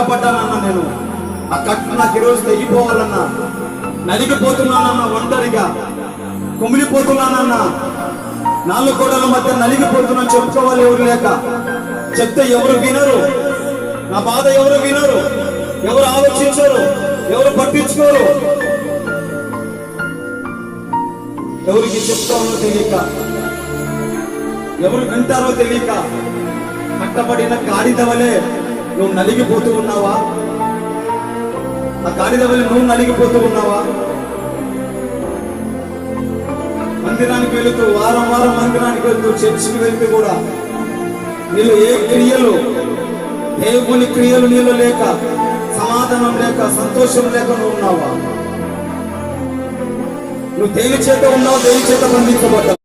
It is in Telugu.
కట్టబడ్డానన్నా నేను. ఆ కట్టు నాకు ఈరోజు తెగిపోవాలన్నా. నలిగిపోతున్నానన్నా ఒంటరిగా. కుమిలిపోతున్నానన్నా. నాలుగు గోడల మధ్య నలిగిపోతున్నా చెప్పుకోవాలి ఎవరు లేక. చెప్తే ఎవరు వినరు. నా బాధ ఎవరు వినరు. ఎవరు ఆలోచించరు. ఎవరు పట్టించుకోరు. ఎవరికి చెప్తామో తెలియక. ఎవరు వింటారో తెలియక. కట్టబడిన గాడిదవలే. నువ్వు నలిగిపోతూ ఉన్నావా? ఆ గాడిదవలే నువ్వు నలిగిపోతూ ఉన్నావా? మందిరానికి వెళుతూ వారం వారం మందిరానికి వెళ్తూ చర్చికి వెళ్తూ కూడా నీళ్ళు ఏ క్రియలు దేవుని క్రియలు నీళ్ళు లేక సమాధానం లేక సంతోషం లేక నువ్వు ఉన్నావా? నువ్వు దేని చేత ఉన్నావు దేని చేత బంధించబడ్డావు?